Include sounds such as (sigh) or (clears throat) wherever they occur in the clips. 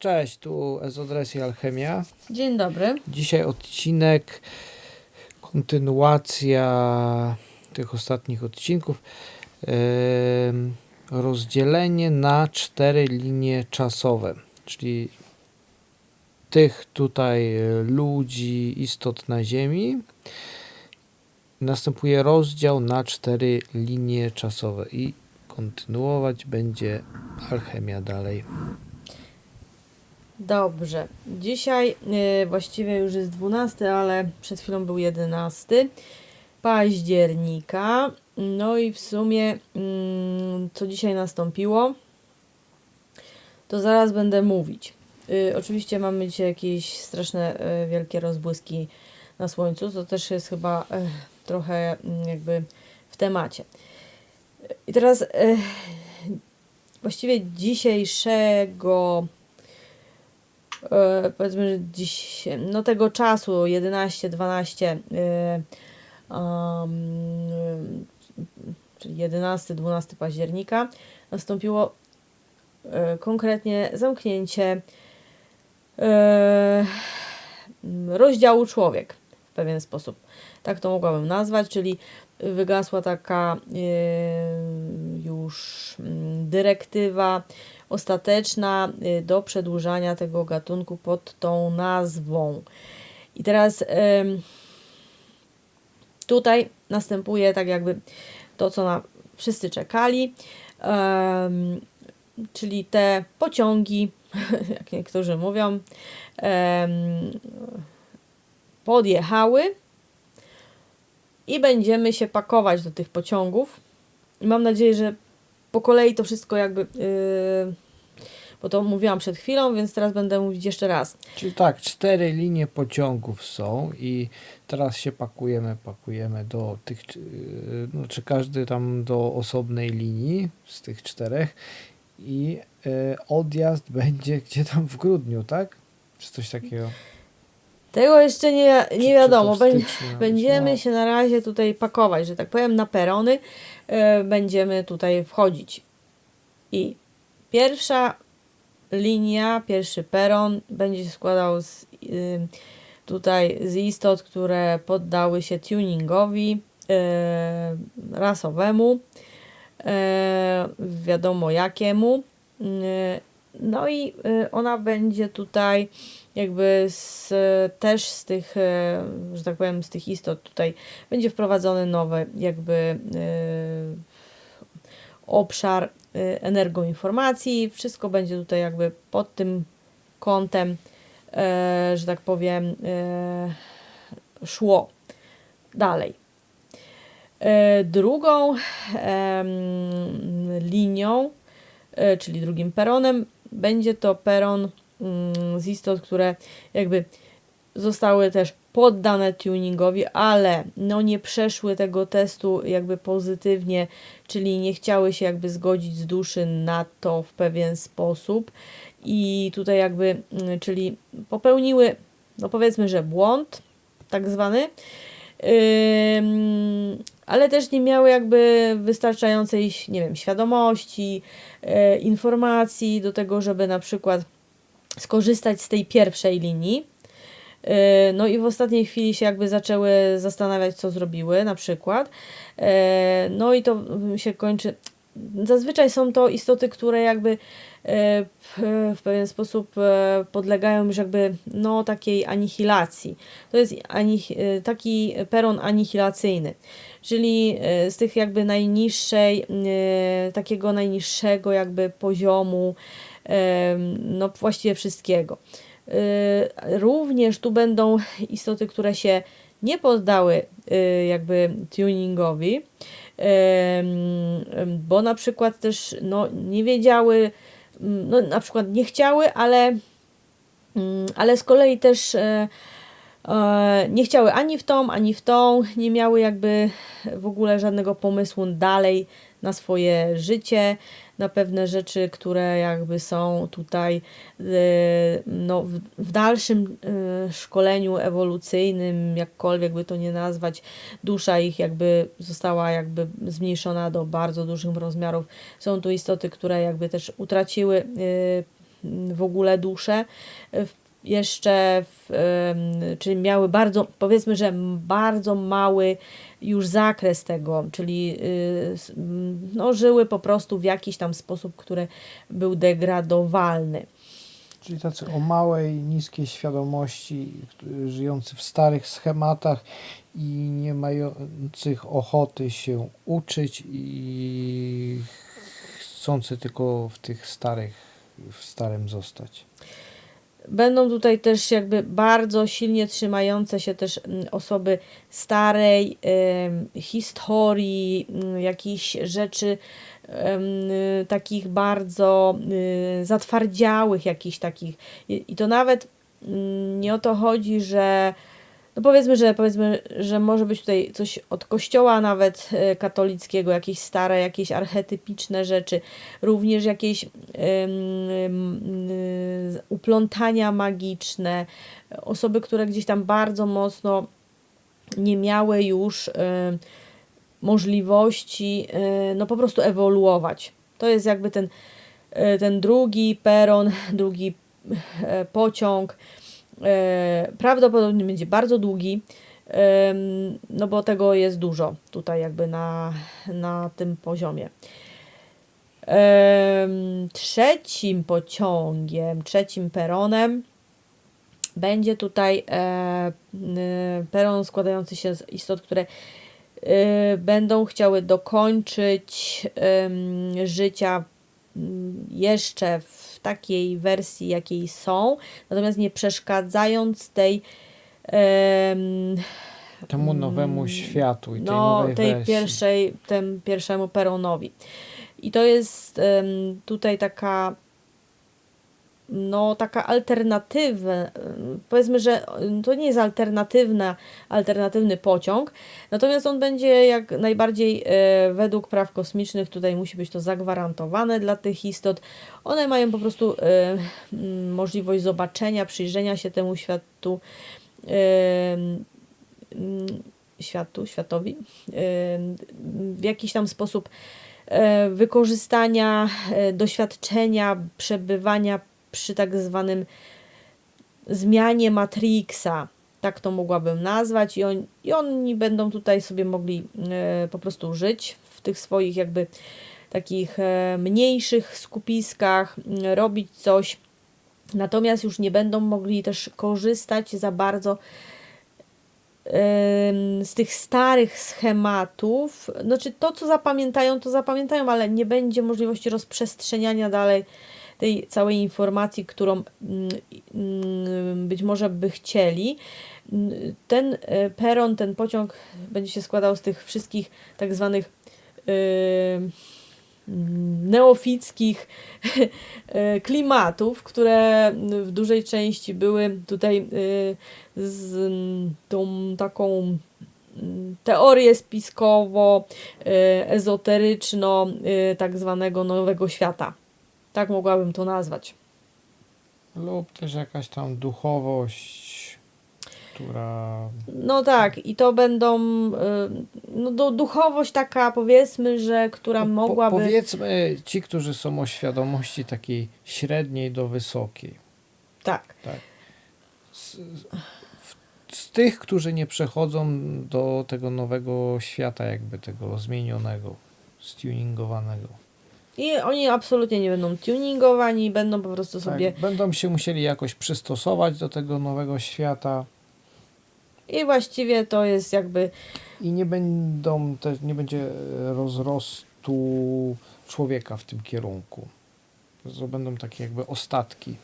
Cześć, tu Ezodres i Alchemia. Dzień dobry. Dzisiaj odcinek, kontynuacja tych ostatnich odcinków. Rozdzielenie na cztery linie czasowe, czyli tych tutaj ludzi, istot na Ziemi. Następuje rozdział na cztery linie czasowe i kontynuować będzie Alchemia dalej. Dobrze. Dzisiaj y, właściwie już jest 12, ale przed chwilą był 11 października. No i w sumie mm, co dzisiaj nastąpiło, to zaraz będę mówić. Y, oczywiście mamy dzisiaj jakieś straszne y, wielkie rozbłyski na słońcu, co też jest chyba trochę mm, jakby w temacie. I teraz właściwie dzisiejszego e, powiedzmy, że dziś, no tego czasu 11, 12, e, um, czyli 11, 12 października nastąpiło e, konkretnie zamknięcie rozdziału człowiek w pewien sposób. Tak to mogłabym nazwać, czyli wygasła taka już mm, dyrektywa ostateczna y, do przedłużania tego gatunku pod tą nazwą. I teraz tutaj następuje tak jakby to, co na wszyscy czekali, czyli te pociągi, (laughs) jak niektórzy mówią, podjechały i będziemy się pakować do tych pociągów. Mam nadzieję, że po kolei to wszystko jakby. Yy, bo to mówiłam przed chwilą, więc teraz będę mówić jeszcze raz. Czyli tak, cztery linie pociągów są i teraz się pakujemy, pakujemy do tych, yy, no, czy każdy tam do osobnej linii z tych czterech i yy, odjazd (laughs) będzie gdzie tam w grudniu, tak? Czy coś takiego? Tego jeszcze nie, nie wiadomo. Będziemy się na razie tutaj pakować, że tak powiem, na perony. Yy, będziemy tutaj wchodzić. I pierwsza linia, pierwszy peron będzie się składał z, yy, tutaj z istot, które poddały się tuningowi yy, rasowemu, wiadomo jakiemu. No i ona będzie tutaj jakby z, też z tych, e, że tak powiem, z tych istot tutaj będzie wprowadzony nowy jakby e, obszar e, energoinformacji. Wszystko będzie tutaj jakby pod tym kątem, że tak powiem, szło dalej. Drugą linią, czyli drugim peronem, będzie to peron z istot, które jakby zostały też poddane tuningowi, ale no nie przeszły tego testu jakby pozytywnie, czyli nie chciały się jakby zgodzić z duszy na to w pewien sposób. I tutaj jakby, mm, czyli popełniły, no powiedzmy, że błąd tak zwany, Ym, ale też nie miały jakby wystarczającej, nie wiem, świadomości, e, informacji do tego, żeby na przykład skorzystać z tej pierwszej linii. E, No i w ostatniej chwili się jakby zaczęły zastanawiać, co zrobiły, na przykład. E, No i to się kończy. Zazwyczaj są to istoty, które jakby e, w pewien sposób podlegają już jakby no takiej anihilacji. To jest taki peron anihilacyjny, czyli z tych jakby najniższej, takiego najniższego jakby poziomu, no właściwie wszystkiego. Y, Również tu będą istoty, które się nie poddały y, jakby tuningowi, bo na przykład też no, nie wiedziały, no, na przykład nie chciały, ale, mm, ale z kolei też e, e, nie chciały ani w tą, ani w tą, nie miały jakby w ogóle żadnego pomysłu dalej na swoje życie, na pewne rzeczy, które jakby są tutaj e, no, w, dalszym e, szkoleniu ewolucyjnym, jakkolwiek by to nie nazwać, dusza ich jakby została jakby zmniejszona do bardzo dużych rozmiarów. Są tu istoty, które jakby też utraciły mm, w ogóle dusze. W- Jeszcze, w, czyli miały bardzo, powiedzmy, że bardzo mały już zakres tego, czyli y, no, żyły po prostu w jakiś tam sposób, który był degradowalny. Czyli tacy o małej, niskiej świadomości, żyjący w starych schematach i nie mających ochoty się uczyć i chcący tylko w tych starych, w starym zostać. Będą tutaj też jakby bardzo silnie trzymające się też mm, osoby starej em, historii, mm, jakichś rzeczy y, takich bardzo y, zatwardziałych, jakichś takich. I, I to nawet mm, nie o to chodzi, że no powiedzmy, że powiedzmy, że może być tutaj coś od kościoła nawet e, katolickiego, jakieś stare, jakieś archetypiczne rzeczy, również jakieś y, uplątania magiczne, osoby, które gdzieś tam bardzo mocno nie miały już em, możliwości e, no po prostu ewoluować. To jest jakby ten, e, ten drugi peron, (laughs) drugi e, pociąg. E, Prawdopodobnie będzie bardzo długi, no bo tego jest dużo tutaj jakby na, na tym poziomie. Trzecim pociągiem, trzecim peronem będzie tutaj e, peron składający się z istot, które e, będą chciały dokończyć życia jeszcze w takiej wersji, jakiej są, natomiast nie przeszkadzając tej em, Temu Mm, nowemu światu i tej no, nowej tej wersji. pierwszej, tym pierwszemu peronowi. I to jest em, tutaj taka no taka alternatywa, powiedzmy, że em, to nie jest alternatywna, alternatywny pociąg, natomiast on będzie jak najbardziej e, według praw kosmicznych, tutaj musi być to zagwarantowane dla tych istot. One mają po prostu e, m, możliwość zobaczenia, przyjrzenia się temu światu, em, mm, światu, światowi, w jakiś tam sposób e, wykorzystania e, doświadczenia, przebywania przy tak zwanym zmianie Matrixa. Tak to mogłabym nazwać, i, on, i oni będą tutaj sobie mogli e, po prostu żyć w tych swoich, jakby takich e, mniejszych skupiskach, m, robić coś. Natomiast już nie będą mogli też korzystać za bardzo z tych starych schematów, znaczy to, co zapamiętają, to zapamiętają, ale nie będzie możliwości rozprzestrzeniania dalej tej całej informacji, którą mm, mm, być może by chcieli. Mm, Ten e, peron, ten pociąg będzie się składał z tych wszystkich tak zwanych e, neofickich (laughs) e, klimatów, które w dużej części były tutaj z tą taką teorię spiskowo, ezoteryczno, e, tak zwanego nowego świata. Tak mogłabym to nazwać. Lub też jakaś tam duchowość, która No tak, i to będą e, no, do, duchowość taka, powiedzmy, że która No, po- mogłaby. Powiedzmy ci, którzy są o świadomości takiej średniej do wysokiej. Tak. Z, w, z tych, którzy nie przechodzą do tego nowego świata, jakby tego zmienionego, stuningowanego. I oni absolutnie nie będą tuningowani, będą po prostu sobie. Tak, będą się musieli jakoś przystosować do tego nowego świata I właściwie to jest jakby. i nie będą też, nie będzie rozrostu człowieka w tym kierunku. To będą takie jakby ostatki.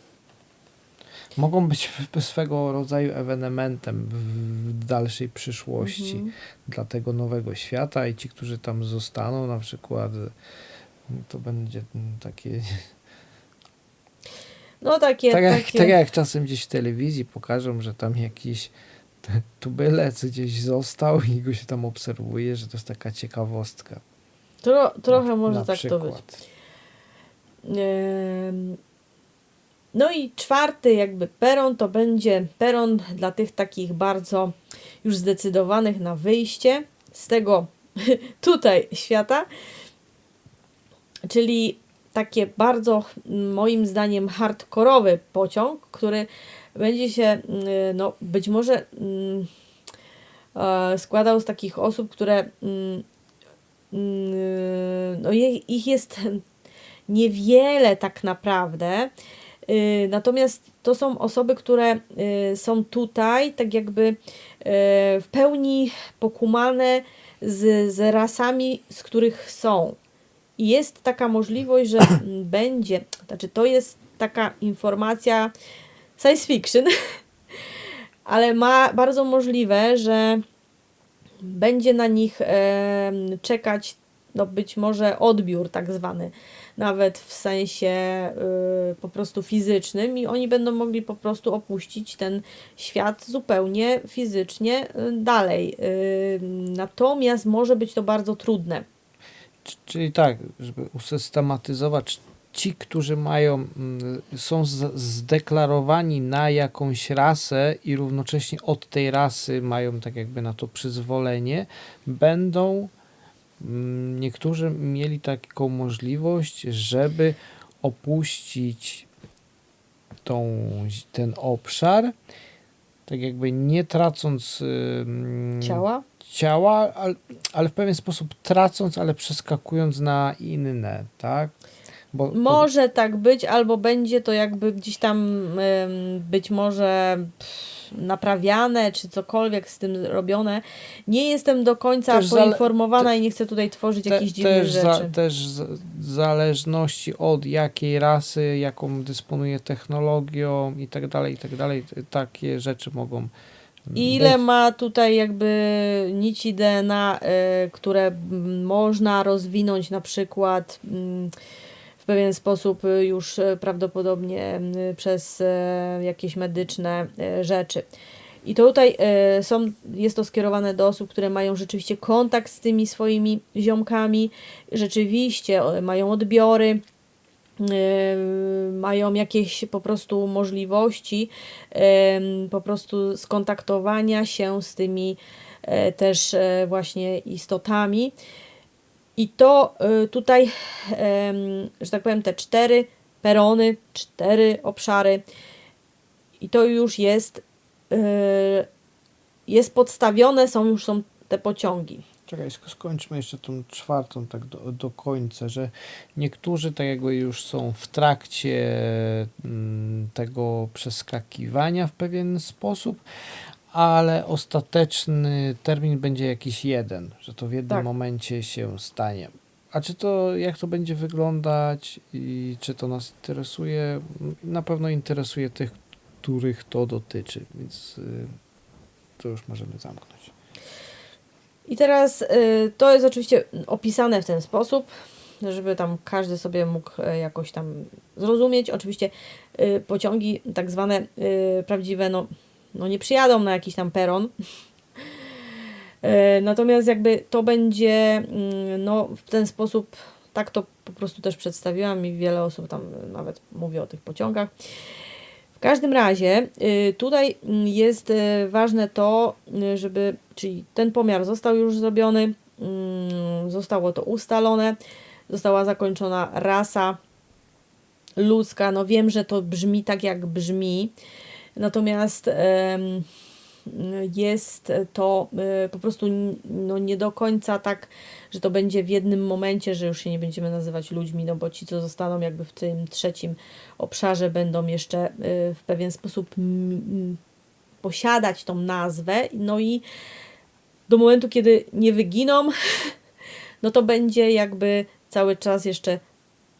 Mogą być swego rodzaju ewenementem w dalszej przyszłości Mhm. dla tego nowego świata i ci, którzy tam zostaną, na przykład to będzie takie No takie. tak, jak, takie... tak jak czasem gdzieś w telewizji pokażą, że tam jakiś tubylec gdzieś został i go się tam obserwuje, że to jest taka ciekawostka. Tro, trochę na, może na tak to być. przykład. No i czwarty jakby peron to będzie peron dla tych takich bardzo już zdecydowanych na wyjście z tego (laughs) tutaj świata, czyli takie bardzo moim zdaniem hardkorowy pociąg, który będzie się mm, no, być może mm, e, składał z takich osób, które mm, no, ich jest niewiele tak naprawdę. Y, Natomiast to są osoby, które y, są tutaj tak jakby y, w pełni pokumane z, z rasami, z których są. I jest taka możliwość, że (clears throat) będzie, znaczy to jest taka informacja science fiction, (laughs) ale ma bardzo możliwe, że będzie na nich em, czekać no być może odbiór tak zwany, nawet w sensie y, po prostu fizycznym i oni będą mogli po prostu opuścić ten świat zupełnie fizycznie y, dalej. Y, natomiast może być to bardzo trudne. Czyli tak, żeby usystematyzować, ci, którzy mają, mm, są zdeklarowani na jakąś rasę i równocześnie od tej rasy mają tak jakby na to przyzwolenie, będą mm, niektórzy mieli taką możliwość, żeby opuścić tą, ten obszar, tak jakby nie tracąc Ciała? Ciała, ale, ale w pewien sposób tracąc, ale przeskakując na inne, tak? Bo, bo Może tak być, albo będzie to jakby gdzieś tam być może pff, naprawiane, czy cokolwiek z tym robione. Nie jestem do końca Też zale- poinformowana i nie chcę tutaj tworzyć te, jakichś dziwnych też, za, rzeczy. też z, w zależności od jakiej rasy, jaką dysponuje technologią i tak dalej, i tak dalej, takie rzeczy mogą Ile ma tutaj jakby nici DNA, y, które można rozwinąć na przykład mm, w pewien sposób y, już y, prawdopodobnie y, przez y, jakieś medyczne y, rzeczy. I to tutaj y, są, jest to skierowane do osób, które mają rzeczywiście kontakt z tymi swoimi ziomkami, rzeczywiście y, mają odbiory, y, mają jakieś po prostu możliwości em, po prostu skontaktowania się z tymi e, też właśnie istotami. I to tutaj, że tak powiem, te cztery perony, cztery obszary, i to już jest, jest podstawione, są już są te pociągi. Czekaj, sk- skończmy jeszcze tą czwartą tak do, do końca, że niektórzy tak jakby już są w trakcie mm, tego przeskakiwania w pewien sposób, ale ostateczny termin będzie jakiś jeden, że to w jednym Tak. momencie się stanie. A czy to, jak to będzie wyglądać i czy to nas interesuje? Na pewno interesuje tych, których to dotyczy, więc y, to już możemy zamknąć. I teraz y, to jest oczywiście opisane w ten sposób, żeby tam każdy sobie mógł e, jakoś tam zrozumieć. Oczywiście y, pociągi tak zwane y, prawdziwe, no, no nie przyjadą na jakiś tam peron. (laughs) E, Natomiast jakby to będzie mm, no, w ten sposób, tak to po prostu też przedstawiłam i wiele osób tam nawet mówi o tych pociągach. W każdym razie y, tutaj mm, jest y, ważne to, y, żeby, czyli ten pomiar został już zrobiony, mm, zostało to ustalone, została zakończona rasa ludzka. No wiem, że to brzmi tak jak brzmi, natomiast jest to y, po prostu no, nie do końca tak, że to będzie w jednym momencie, że już się nie będziemy nazywać ludźmi, no bo ci, co zostaną jakby w tym trzecim obszarze, będą jeszcze y, w pewien sposób posiadać tą nazwę, no i do momentu, kiedy nie wyginą, (laughs) no to będzie jakby cały czas jeszcze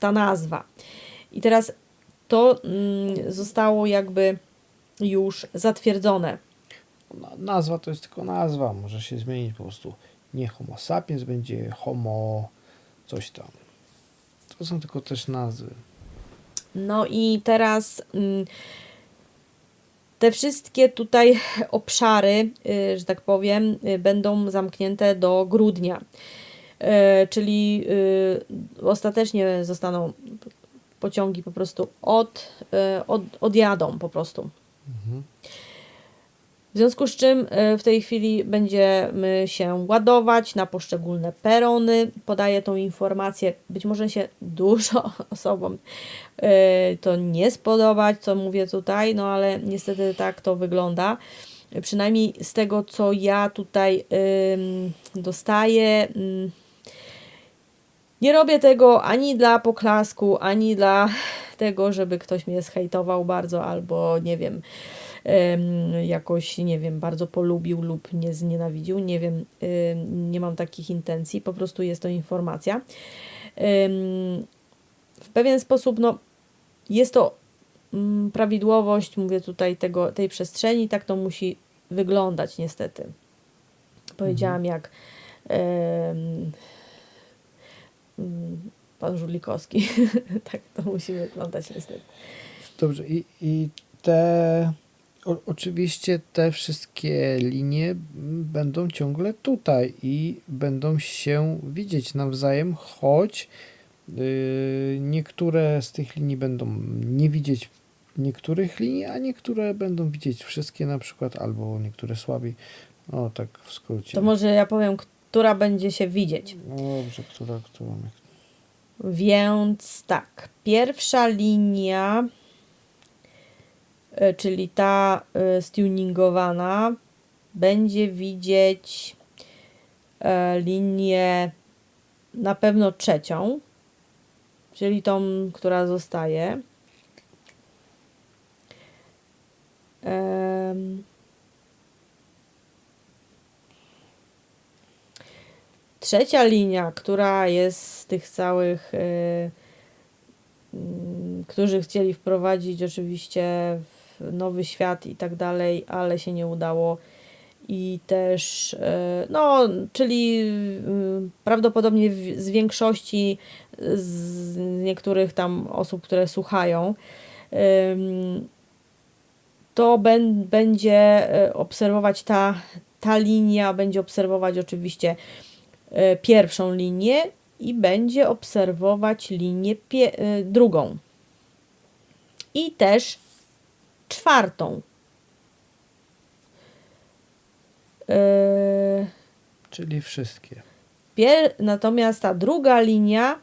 ta nazwa. I teraz to mm, zostało jakby już zatwierdzone. Na- Nazwa to jest tylko nazwa, może się zmienić po prostu. Nie Homo sapiens, będzie Homo coś tam. To są tylko też nazwy. No i teraz mm, te wszystkie tutaj obszary, y, że tak powiem, y, będą zamknięte do grudnia. E, Czyli y, ostatecznie zostaną pociągi po prostu od, y, od, odjadą po prostu. Mhm. W związku z czym y, w tej chwili będziemy się ładować na poszczególne perony. Podaję tą informację. Być może się dużo (laughs) osobom y, to nie spodobać, co mówię tutaj, no ale niestety tak to wygląda. Przynajmniej z tego, co ja tutaj dostaję. ym, nie robię tego ani dla poklasku, ani dla (laughs) tego, żeby ktoś mnie zhejtował bardzo, albo nie wiem, em, jakoś, nie wiem, bardzo polubił lub nie znienawidził. Nie wiem, nie mam takich intencji, po prostu jest to informacja. W pewien sposób, no, jest to mm, prawidłowość, mówię tutaj, tego, tej przestrzeni, tak to musi wyglądać niestety. Powiedziałam jak em, mm, pan Żulikowski. (laughs) tak to musi wyglądać niestety. Dobrze, i, i te. O, oczywiście te wszystkie linie będą ciągle tutaj i będą się widzieć nawzajem, choć yy, niektóre z tych linii będą nie widzieć niektórych linii, a niektóre będą widzieć wszystkie na przykład, albo niektóre słabiej. O, tak w skrócie. To może ja powiem, która będzie się widzieć. No dobrze, która, którą. Więc tak, pierwsza linia, czyli ta y, stuningowana, będzie widzieć e, linię na pewno trzecią, czyli tą, która zostaje. Trzecia linia, która jest z tych całych, którzy chcieli wprowadzić oczywiście w nowy świat i tak dalej, ale się nie udało. I też, y, no, czyli y, prawdopodobnie z większości z niektórych tam osób, które słuchają, to będzie obserwować ta, ta linia, będzie obserwować oczywiście e, pierwszą linię i będzie obserwować linię e, drugą. I też czwartą. E, Czyli wszystkie. Pier- natomiast ta druga linia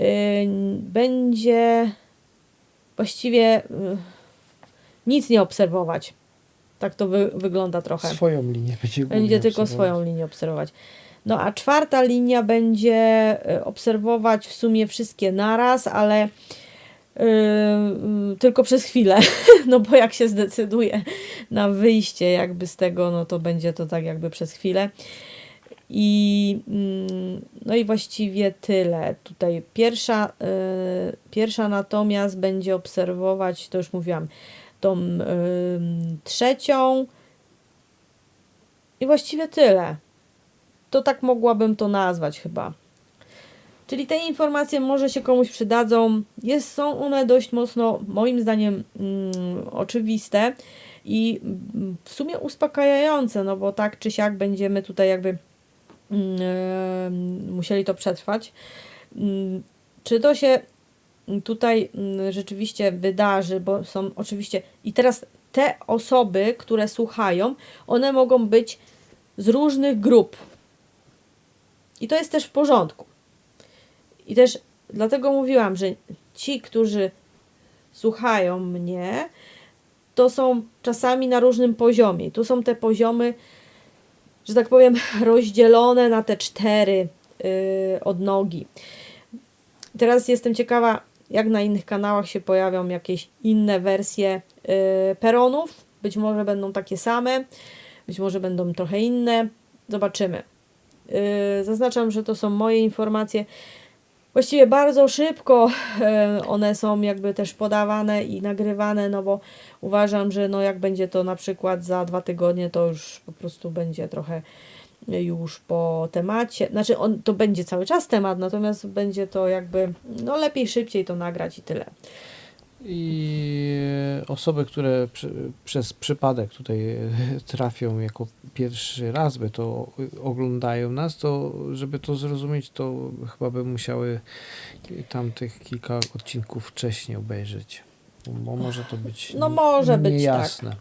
y, będzie właściwie y, nic nie obserwować. Tak to wy- wygląda trochę. Swoją linię będzie Będzie tylko swoją linię obserwować. No a czwarta linia będzie e, obserwować w sumie wszystkie naraz, ale yy, yy, tylko przez chwilę. (laughs) No bo jak się zdecyduje na wyjście jakby z tego, no to będzie to tak jakby przez chwilę. I mm, no i właściwie tyle. Tutaj pierwsza, y, pierwsza natomiast będzie obserwować, to już mówiłam, tą y, trzecią. I właściwie tyle. To tak mogłabym to nazwać chyba. Czyli te informacje może się komuś przydadzą. Jest, są one dość mocno, moim zdaniem, mm, oczywiste i mm, w sumie uspokajające, no bo tak czy siak będziemy tutaj jakby mm, em, musieli to przetrwać. Mm, Czy to się tutaj mm, rzeczywiście wydarzy, bo są oczywiście i teraz te osoby, które słuchają, one mogą być z różnych grup. I to jest też w porządku. I też dlatego mówiłam, że ci, którzy słuchają mnie, to są czasami na różnym poziomie. Tu są te poziomy, że tak powiem, (laughs) rozdzielone na te cztery yy, odnogi. Teraz jestem ciekawa, jak na innych kanałach się pojawią jakieś inne wersje yy, peronów. Być może będą takie same, być może będą trochę inne. Zobaczymy. Yy, zaznaczam, że to są moje informacje. Właściwie bardzo szybko e, one są jakby też podawane i nagrywane, no bo uważam, że no jak będzie to na przykład za dwa tygodnie, to już po prostu będzie trochę już po temacie. Znaczy on to będzie cały czas temat, natomiast będzie to jakby no lepiej szybciej to nagrać i tyle. I osoby, które przy, przez przypadek tutaj (laughs) trafią jako pierwszy raz, by to oglądają nas, to żeby to zrozumieć, to chyba by musiały tam tych kilka odcinków wcześniej obejrzeć. Bo może to być No może być, tak.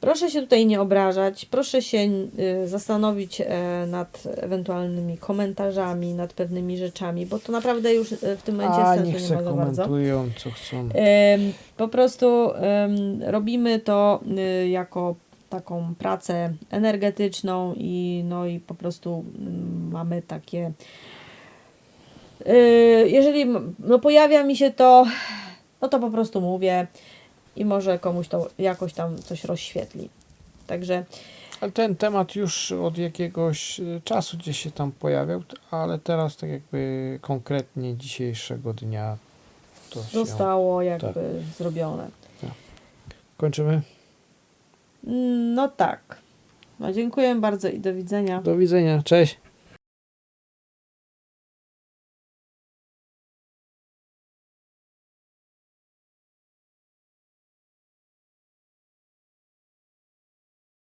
Proszę się tutaj nie obrażać, proszę się y, zastanowić e, nad ewentualnymi komentarzami, nad pewnymi rzeczami, bo to naprawdę już e, w tym momencie A sensu niech nie ma za bardzo. komentują, co chcą. Po prostu robimy to y, jako taką pracę energetyczną i no i po prostu ym, mamy takie y, jeżeli no pojawia mi się to no to po prostu mówię i może komuś to jakoś tam coś rozświetli. Także Ale ten temat już od jakiegoś y, czasu gdzieś się tam pojawiał, ale teraz tak jakby konkretnie dzisiejszego dnia to się... zostało jakby zrobione. Kończymy. No tak. No, dziękuję bardzo i do widzenia. Do widzenia, cześć.